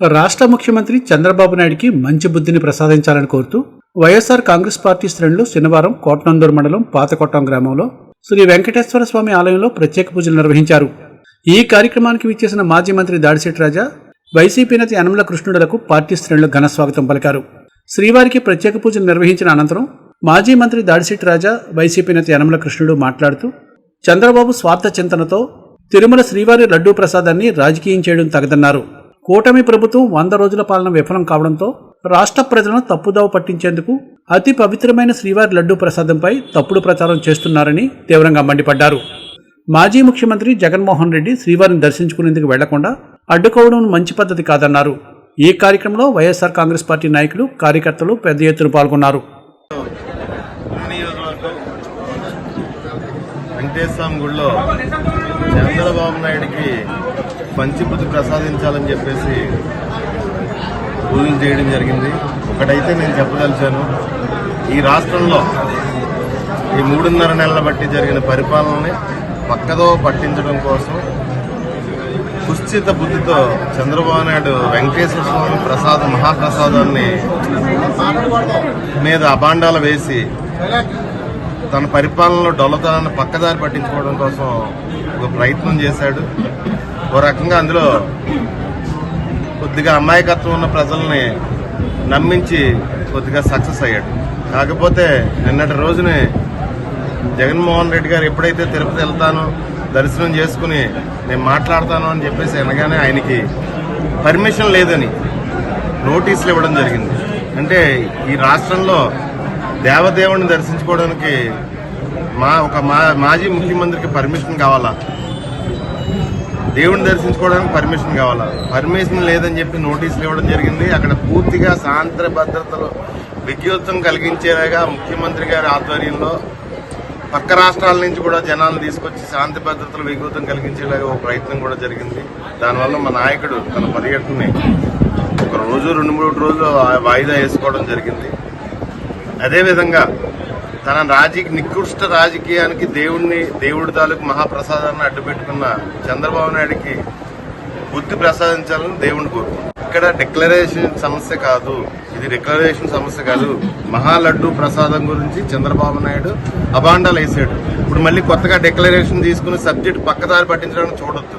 రాష్ట్ర ముఖ్యమంత్రి చంద్రబాబు నాయుడికి మంచి బుద్ధిని ప్రసాదించాలని కోరుతూ వైఎస్ఆర్ కాంగ్రెస్ పార్టీ శ్రేణులు శనివారం కోట్నందూరు మండలం పాతకొట్టం గ్రామంలో శ్రీ వెంకటేశ్వర స్వామి ఆలయంలో ప్రత్యేక పూజలు నిర్వహించారు. ఈ కార్యక్రమానికి విచ్చేసిన మాజీ మంత్రి దాడిశెట్టి రాజా వైసీపీ నేత యనమల కృష్ణుడులకు పార్టీ శ్రేణులు ఘనస్వాగతం పలికారు. శ్రీవారికి ప్రత్యేక పూజలు నిర్వహించిన అనంతరం మాజీ మంత్రి దాడిశెట్టి రాజా వైసీపీ నేత యనమల కృష్ణుడు మాట్లాడుతూ చంద్రబాబు స్వార్థ చింతనతో తిరుమల శ్రీవారి లడ్డూ ప్రసాదాన్ని రాజకీయం చేయడం తగదన్నారు. కూటమి ప్రభుత్వం వంద రోజుల పాలన విఫలం కావడంతో రాష్ట్ర ప్రజలను తప్పుదోవ పట్టించేందుకు అతి పవిత్రమైన శ్రీవారి లడ్డూ ప్రసాదంపై తప్పుడు ప్రచారం చేస్తున్నారని తీవ్రంగా మండిపడ్డారు. మాజీ ముఖ్యమంత్రి జగన్మోహన్ రెడ్డి శ్రీవారిని దర్శించుకునేందుకు వెళ్ళకుండా అడ్డుకోవడం మంచి పద్ధతి కాదన్నారు. ఈ కార్యక్రమంలో వైఎస్ఆర్ కాంగ్రెస్ పార్టీ నాయకులు కార్యకర్తలు పెద్ద ఎత్తున పాల్గొన్నారు. వెంకటేశ్వర గుడిలో చంద్రబాబు నాయుడికి మంచి బుద్ధి ప్రసాదించాలని చెప్పేసి పూజలు చేయడం జరిగింది. ఒకటైతే నేను చెప్పదలిచాను. ఈ రాష్ట్రంలో ఈ మూడున్నర నెలల బట్టి జరిగిన పరిపాలనని పక్కదో పట్టించడం కోసం కుశ్చిత బుద్ధితో చంద్రబాబు నాయుడు వెంకటేశ్వర స్వామి ప్రసాద మహాప్రసాదాన్ని మీద అబాండాలు వేసి తన పరిపాలనలో డొలతనాన్ని పక్కదారి పట్టించుకోవడం కోసం ఒక ప్రయత్నం చేశాడు. ఓ రకంగా అందులో కొద్దిగా అమాయకత్వం ఉన్న ప్రజల్ని నమ్మించి కొద్దిగా సక్సెస్ అయ్యాడు. కాకపోతే నిన్నటి రోజునే జగన్మోహన్ రెడ్డి గారు ఎప్పుడైతే తిరుపతి వెళ్తానో దర్శనం చేసుకుని నేను మాట్లాడతాను అని చెప్పేసి అనగానే ఆయనకి పర్మిషన్ లేదని నోటీసులు ఇవ్వడం జరిగింది. అంటే ఈ రాష్ట్రంలో దేవదేవుని దర్శించుకోవడానికి మా ఒక మా మాజీ ముఖ్యమంత్రికి పర్మిషన్ కావాలా? దేవుని దర్శించుకోవడానికి పర్మిషన్ కావాలా? పర్మిషన్ లేదని చెప్పి నోటీసులు ఇవ్వడం జరిగింది. అక్కడ పూర్తిగా శాంతి భద్రతలు విద్యుత్తం కలిగించేలాగా ముఖ్యమంత్రి గారి ఆధ్వర్యంలో పక్క రాష్ట్రాల నుంచి కూడా జనాలను తీసుకొచ్చి శాంతి భద్రతలు విఘూతం కలిగించేలాగా ఒక ప్రయత్నం కూడా జరిగింది. దానివల్ల మా నాయకుడు తన పర్యటనని ఒక రోజు రెండు మూడు రోజులు వాయిదా వేసుకోవడం జరిగింది. అదేవిధంగా తన రాజకీయ నికృష్ట రాజకీయానికి దేవుణ్ణి దేవుడి తాలూకు మహాప్రసాదాన్ని అడ్డుపెట్టుకున్న చంద్రబాబు నాయుడికి బుద్ధి ప్రసాదించాలని దేవుని కోరుకుంటున్నాను. ఇక్కడ డిక్లరేషన్ సమస్య కాదు. ఇది డిక్లరేషన్ సమస్య కాదు. మహాలడ్డు ప్రసాదం గురించి చంద్రబాబు నాయుడు అబాండాలు వేసాడు. ఇప్పుడు మళ్ళీ కొత్తగా డిక్లరేషన్ తీసుకుని సబ్జెక్ట్ పక్కదారి పట్టించడానికి చూడొద్దు.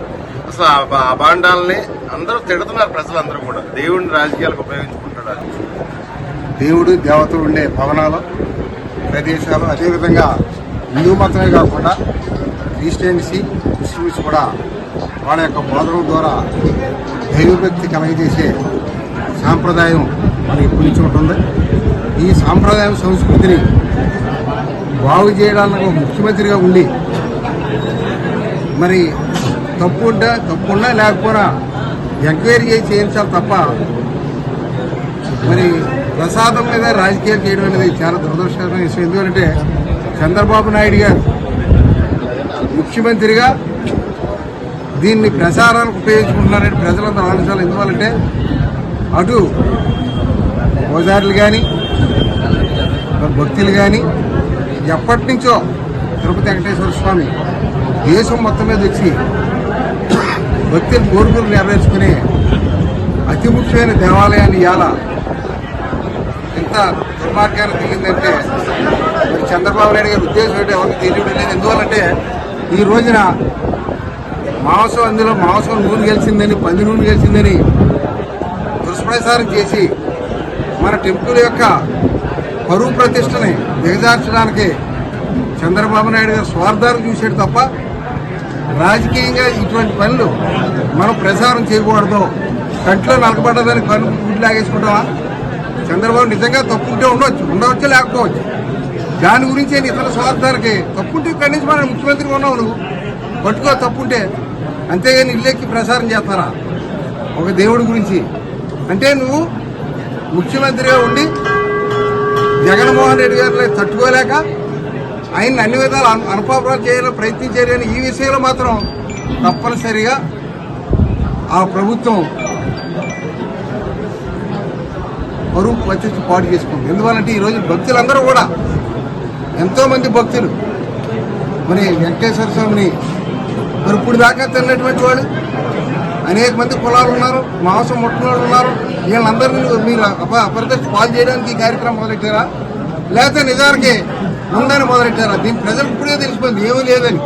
అసలు ఆ అబాండాలని అందరూ తిడుతున్నారు ప్రజలందరూ కూడా. దేవుడిని రాజకీయాలకు ఉపయోగించుకుంటాడు దేవుడు దేవతలు ఉండే భవనాలు ప్రదేశాలు అదేవిధంగా హిందూ మతమే కాకుండా క్రిస్టియన్సీ ముస్లిమ్స్ కూడా వాళ్ళ యొక్క బోధన ద్వారా దైవభక్తి కలగజేసే సాంప్రదాయం మనకి పిలిచి ఉంటుంది ఈ సాంప్రదాయం సంస్కృతిని బాగు చేయడానికి ఒక ముఖ్యమంత్రిగా ఉండి మరి తప్పు ఉంటే లేకపోయినా ఎంక్వైరీ చేయించాలి తప్ప మరి ప్రసాదం మీద రాజకీయాలు చేయడం అనేది చాలా దురదృష్టకరమైన విషయం. ఎందుకంటే చంద్రబాబు నాయుడు గారు ముఖ్యమంత్రిగా దీన్ని ప్రచారానికి ఉపయోగించుకుంటున్నారని ప్రజలందరూ ఆలోచించాలి ఎందువల్లంటే అటు పూజారులు కానీ భక్తులు కానీ ఎప్పటి నుంచో తిరుపతి వెంకటేశ్వర స్వామి దేశం మొత్తం మీద వచ్చి భక్తుల కోరికలు నెరవేర్చుకునే అతి ముఖ్యమైన దేవాలయాన్ని ఇవాళ ఎంత దుర్మార్గానికి దిగిందంటే మరి చంద్రబాబు నాయుడు గారి ఉద్దేశం ఏంటో ఎవరికి తెలియడం లేదు. ఎందువల్లంటే ఈ రోజున మాంసం అందులో మాంసం నూనె గెలిచిందని పంది నూనె గెలిచిందని దుష్ప్రచారం చేసి మన టెంపుల్ యొక్క పరువు ప్రతిష్టని దిగజార్చడానికి చంద్రబాబు నాయుడు గారు స్వార్థాలు చూశాడు తప్ప రాజకీయంగా ఇటువంటి పనులు మనం ప్రచారం చేయకూడదు. కంట్లో నలకబడ్డదానికి పనులు గుడ్లాగేసుకుంటామా చంద్రబాబు నిజంగా తప్పుంటే ఉండవచ్చు ఉండవచ్చు లేకపోవచ్చు? దాని గురించి ఇతర స్వార్థానికి తప్పుంటే ఇక్కడి నుంచి మనం ముఖ్యమంత్రి ఉన్నావు నువ్వు పట్టుకో తప్పుంటే అంతేగాని ఇల్లెక్కి ప్రసారం చేస్తారా? ఒక దేవుడి గురించి. అంటే నువ్వు ముఖ్యమంత్రిగా ఉండి జగన్మోహన్ రెడ్డి గారిని తట్టుకోలేక ఆయన అన్ని విధాలు అనుపాపరాలు చేయాలని ప్రయత్నించారు కానీ ఈ విషయంలో మాత్రం తప్పనిసరిగా ఆ ప్రభుత్వం పరువు ప్రతిష్ట పాటు చేసుకుంది. ఎందువల్లంటే ఈ రోజు భక్తులందరూ కూడా ఎంతోమంది భక్తులు. మరి వెంకటేశ్వర స్వామిని మరి ఇప్పుడు దాకా తిన్నటువంటి వాళ్ళు అనేక మంది కులాలు ఉన్నారు మాంసం ముట్టిన వాళ్ళు ఉన్నారు. వీళ్ళందరినీ మీరు అప అప్రదర్శ పాలు చేయడానికి ఈ కార్యక్రమం మొదలెట్టారా? లేకపోతే నిజానికి ఉందని మొదలెట్టారా? దీని ప్రజలకు ఇప్పుడే తెలిసిపోయింది ఏమీ లేదని.